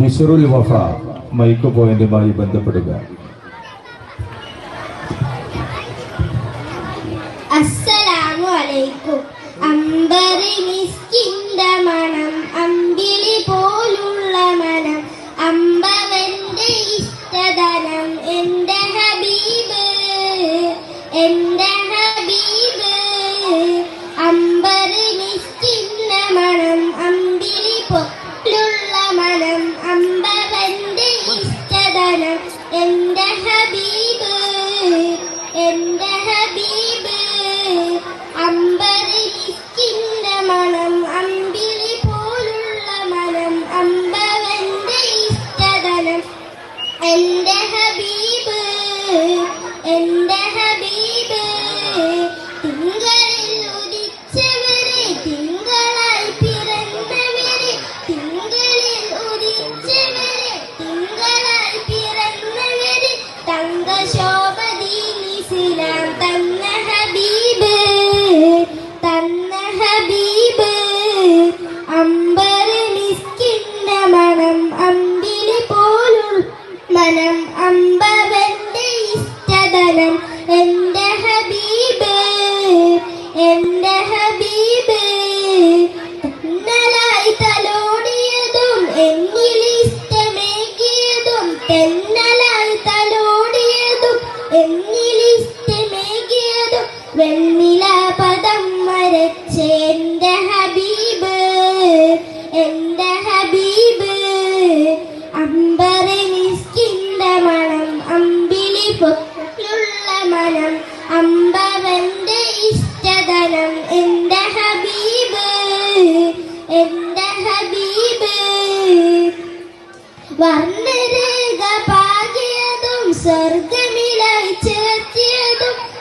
Bisharul Wafa mic പോയിന്റുമായി ബന്ധപ്പെടുക. അസ്സലാമു അലൈക്കും. അമ്പറി മിസ്കിന്റെ മണം അമ്പിളി പോലുള്ള മനം. അമ്പവന്റെ ഇഷ്ടധനം എന്റെ ഹബീബ് എന്റെ മനം അമ്പവന്റെ ഇഷ്ടതനം എന്റെ ഹബീബ്. എന്റെ വെണ്ണില പദം വരച്ച എന്റെ ഹബീബ് എന്റെ ഹബീബ്. അമ്പറെ നിസ്കിന്റെ മണം അമ്പിളി പൊക്കുള്ള മനം അമ്പവന്റെ ഇഷ്ടധനം എന്റെ ഹബീബ് എന്റെ ഹബീബ്. വർണരേഖ പാകിയതും സ്വർഗമില ചേർത്തിയതും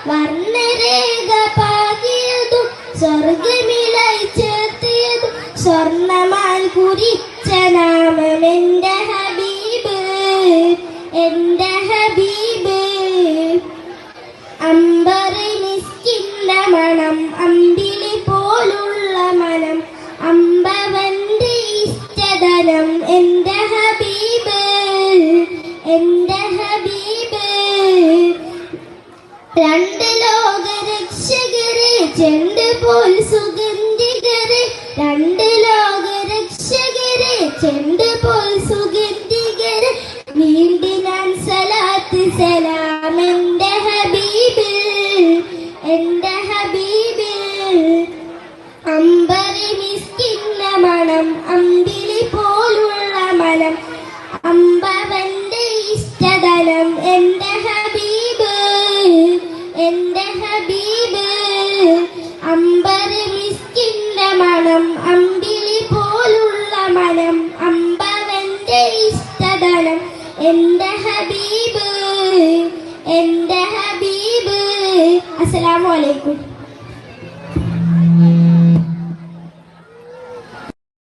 വർണരേഖ പാകിയതും സ്വർഗമിലായി ചേർത്തിയതും സ്വർണമാൽ കുരിച്ച നാമം എന്റെ ഹബീബ് എന്റെ ഹബീബ്. അമ്പറി നിസ്കിന്ന മണം അമ്പിളി പോലുള്ള മനം അമ്പവന്റെ ഇഷ്ടധനം എന്റെ ഹബീബ് എന്റെ ഹബീബ്. രണ്ട് ലോക രക്ഷകരെ ചെണ്ട് പോൽ സുഗന്ധികരെ. രണ്ട് ലോക രക്ഷകരെ ചെണ്ട് പോൽ സുഗന്ധികരെ. വീണ്ടും ഞാൻ സലാത്ത് സലാം എന്റെ ഹബീബിൽ എന്റെ ഹബീബിൽ. അമ്പറി മിസ്കിന്ന മണം അമ്പിളി പോലുള്ള മനം. അമ്പവന്റെ ഇഷ്ടതലം ഇഷ്ടതലം എന്റെ ഹബീബ് എന്റെ ഹബീബ്. അസ്സലാമു അലൈക്കും.